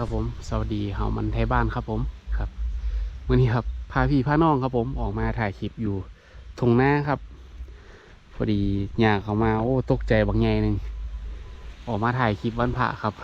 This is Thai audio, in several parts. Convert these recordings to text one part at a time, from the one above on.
สดีครับผม สวัสดีเฮามันไทยบ้านครับผมครับวันนี้ครับพาพี่พาน้องครับผมออกมาถ่ายคลิปอยู่ทงหน้าครับ พอดีอยากเขามาโอ้ตกใจบางไงหนึ่งออกมาถ่ายคลิปวันพระครับ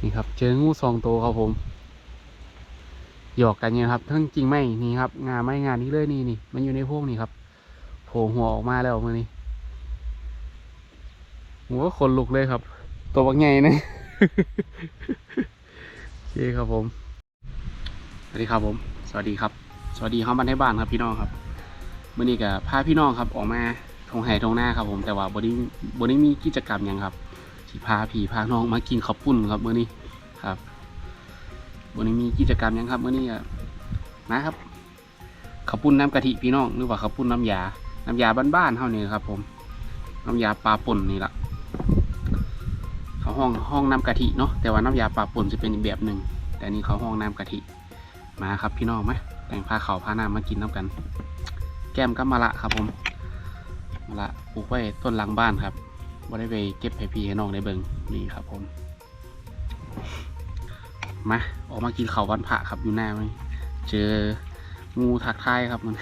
นี่ครับ เจองูสองตัวครับผมหยอกกันเนี่ยครับทั้งจริงไหมนี่ครับ งานไม่งานนี้เลยนี่นี่มันอยู่ในพวกนี่ครับโผล่หัวออกมาแล้วมือนี้หัวขนลุกเลยครับ ตัวบางไงนะโอ เคครับผม สวัสดีครับผม สวัสดีครับ สวัสดีครับบ้านในบ้านครับพี่น้องครับเมื่อนี้กับพาพี่น้องครับออกมาทงไห่ทงหน้าครับผมแต่ว่าบนี้บนี้มีกิจกรรมยังครับสิพาพี่พาน้องมากินข้าวปุ้นครับเมื่อนี้ครับบนี้มีกิจกรรมยังครับเมื่อนี้อะนะครับข้าวปุ้นน้ำกะทิพี่น้องหรือว่าข้าวปุ้นน้ำยา น้ำยาบ้านๆเท่านี้ครับ ผม น้ำยาปลาป่นนี่แหละเขาห้องห้องน้ำกะทิเนาะแต่ว่าน้ำยาปลาป่นจะเป็นอีกแบบหนึ่ง แต่อันนี้เขาห้องน้ำกะทิ มาครับพี่น้องไหมแต่งผ้าเขาวผ้าน้ำมากินน้ำกัน แก้มก็มะละครับผมมะละปลูกไว้ต้นหลังบ้านครับว่าได้ไปเก็บให้พี่ให้น้องได้เบิ่งนี่ครับผมมาออกมากินข้าววันพระครับอยู่หน้าไหมเจองูทักทายครับมัน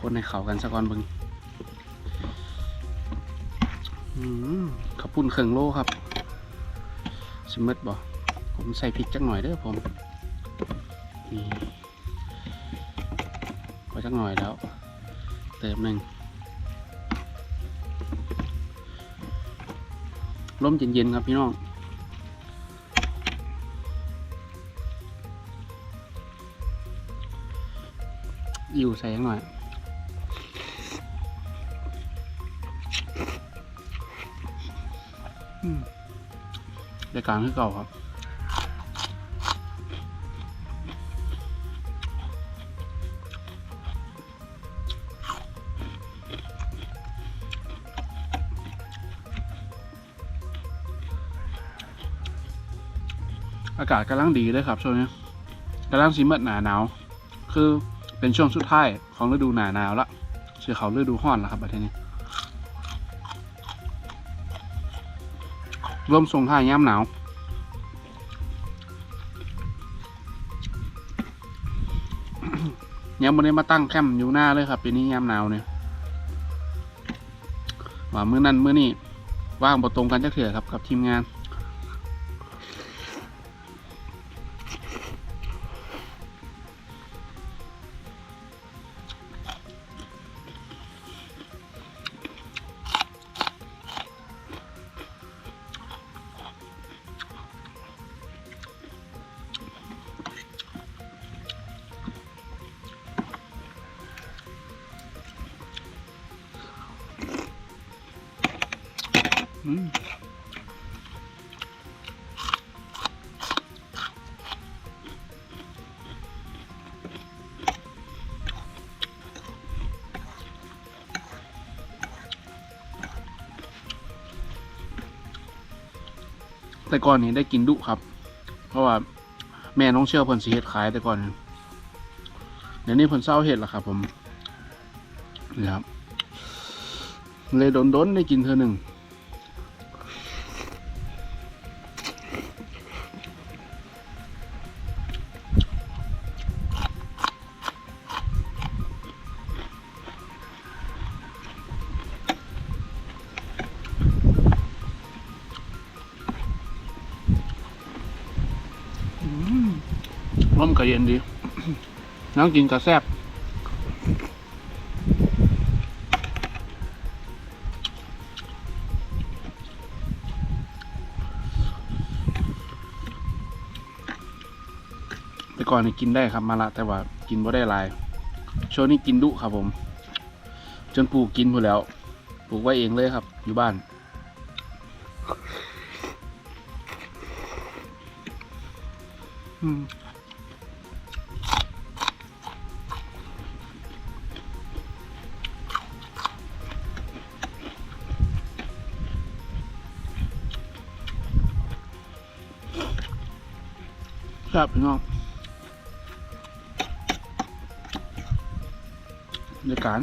คนในเขากันสักก่อนเบิงข้าวปุ้นเครื่องโลครับ สมมติบ่ผมใส่พริกจักหน่อยเด้อผมนี่พอจักหน่อยแล้ว เติมหนึ่งลมเย็นๆครับพี่น้องอยู่ใส่จักหน่อย รายการคือเก่าครับอากาศกำลังดีเลยครับช่วงนี้กำลังสิเมดหนาหนาว คือเป็นช่วงสุดท้ายของฤดูหนาหนาวละเชื่อเขาฤดูห้อนแล้วครับประเทศนี้ ร่วมส่งท้ายย่ำหนาวยังไม่ได้มาตั้งแคมป์อยู่หน้าเลยครับปีนี้ยามหนาวเนี่ยว่ามื้อนั้นมื้อนี้ว่างบ่ตรงกันจักเถื่อครับกับทีมงาน แต่ก่อนนี้ได้กินดุครับ เพราะว่าแม่น้องเชี่ยวเพิ่นสีเห็ดขายแต่ก่อน เดี๋ยวนี้เพิ่นเศร้าเห็ดละครับ ผมนี่ครับเลยโดนๆได้กินเธอหนึ่ง ร่มกระเย็นดี น้ำกินกระแซบแต่ก่อนนี่กินได้ครับมาละแต่ว่ากินบ่ได้ลายช่วงนี้กินดุครับผม จนปลูกกินหมดแล้ว ปลูกไว้เองเลยครับ อยู่บ้านอืม ครับพี่น้องในการ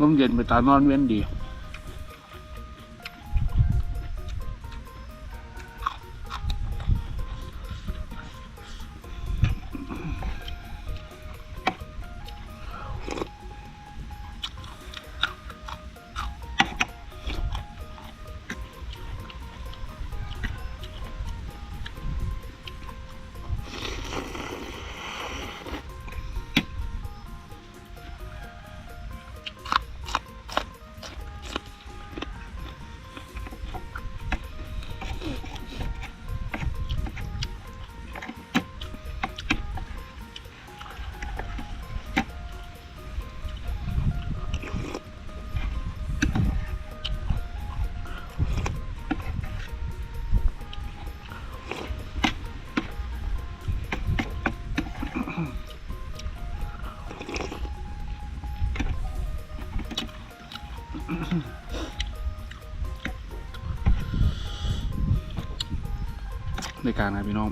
ลมเย็นไปตานอนเว้นดี การนะพี่น้อง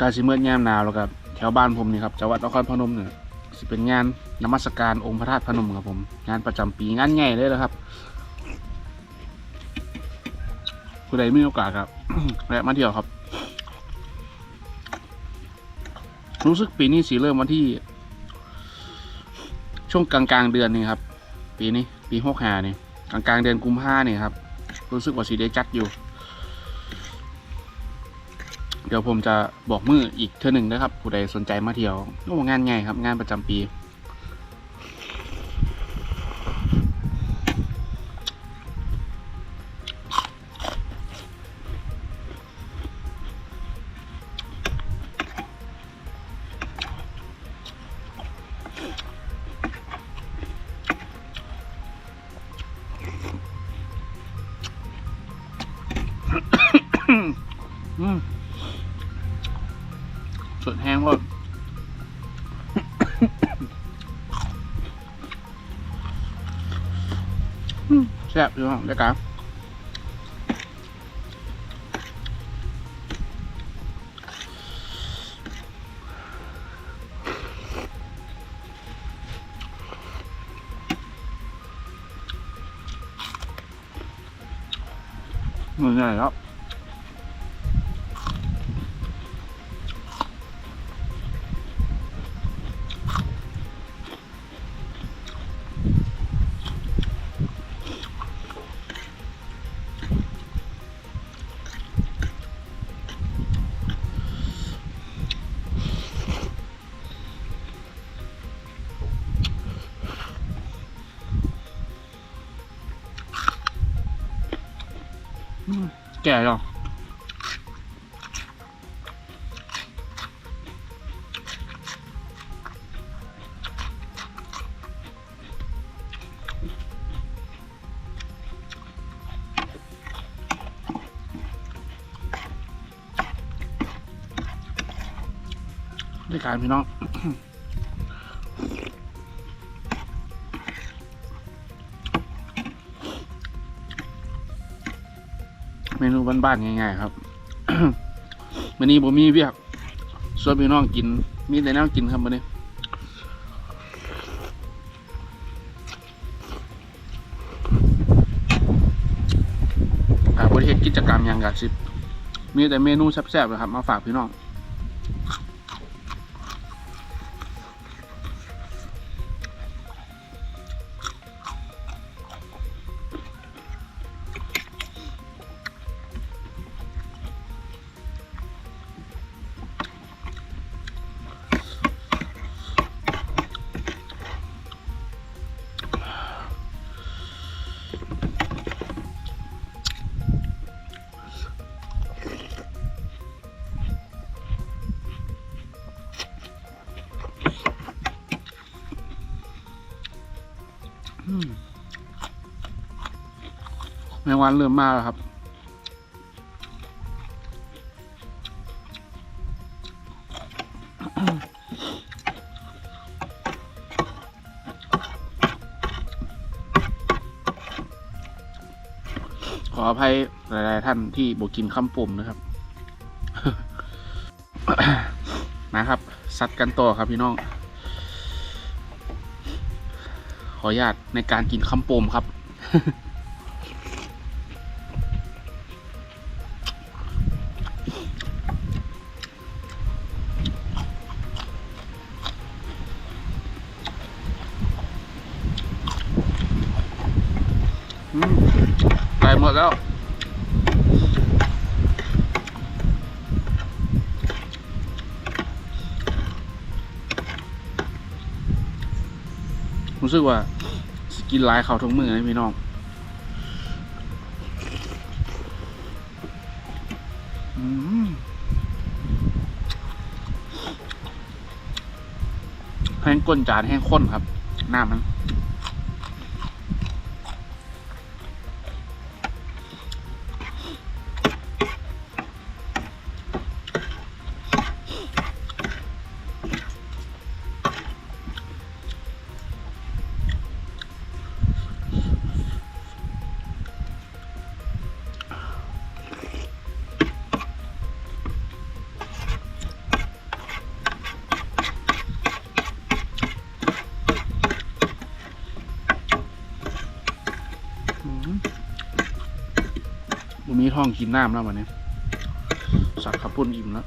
กาสิเมื่อยามหนาวแล้วครับแถวบ้านผมนี่ครับจังหวัดนครพนมเนี่ยสิเป็นงานนมัสการองค์พระธาตุพนมครับผม งานประจำปีงานใหญ่เลยนะครับผู้ใดมีโอกาสครับแวะมาเที่ยวครับ รู้สึกปีนี้สีเริ่มวันที่ ช่วงกลางกลางๆเดือนนี่ครับ ปีนี้ปีหกหานี่กลางกลางๆเดือนกุมภาเนี่ยครับ รู้สึกว่าสีได้จัดอยู่ เดี๋ยวผมจะบอกมืออีกเท่าหนึ่งนะครับผู้ใดสนใจมาเที่ยวงานใหญ่ครับงานประจำปี สดแห้งก็อืมแซ่บอยู่ครับเด็กครับเหนื่อยครับ มแก่ยังด้ เมนูบ้านๆง่ายๆครับ วันนี้ผมมีเวียกส่วนพี่น้องกิน มีแต่น้องกินครับวันนี้อาบริเหตุกิจกรรมย่างกับสิบมีแต่เมนูแซ่บๆนะครับ มาฝากพี่น้อง แมงวันเริ่มมาแล้วครับ ขออภัยหลายๆท่านที่บกินข้ามปุ่มนะครับ นะครับสัตว์กันต่อครับพี่น้อง ขออนุญาตในการกินข้ามปุ่มครับ ดแล้ว รู้สึกว่า สกินลายเขาทุกมือนะพี่น้องแห้งก้นจานแห้งข้นครับ หน้ามัน ท้องกินน้ำแล้ววันนี้สัตว์ขับปุ่นอิ่มแล้ว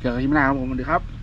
เจอกันที่หน้าครับผมสวัสดีครับ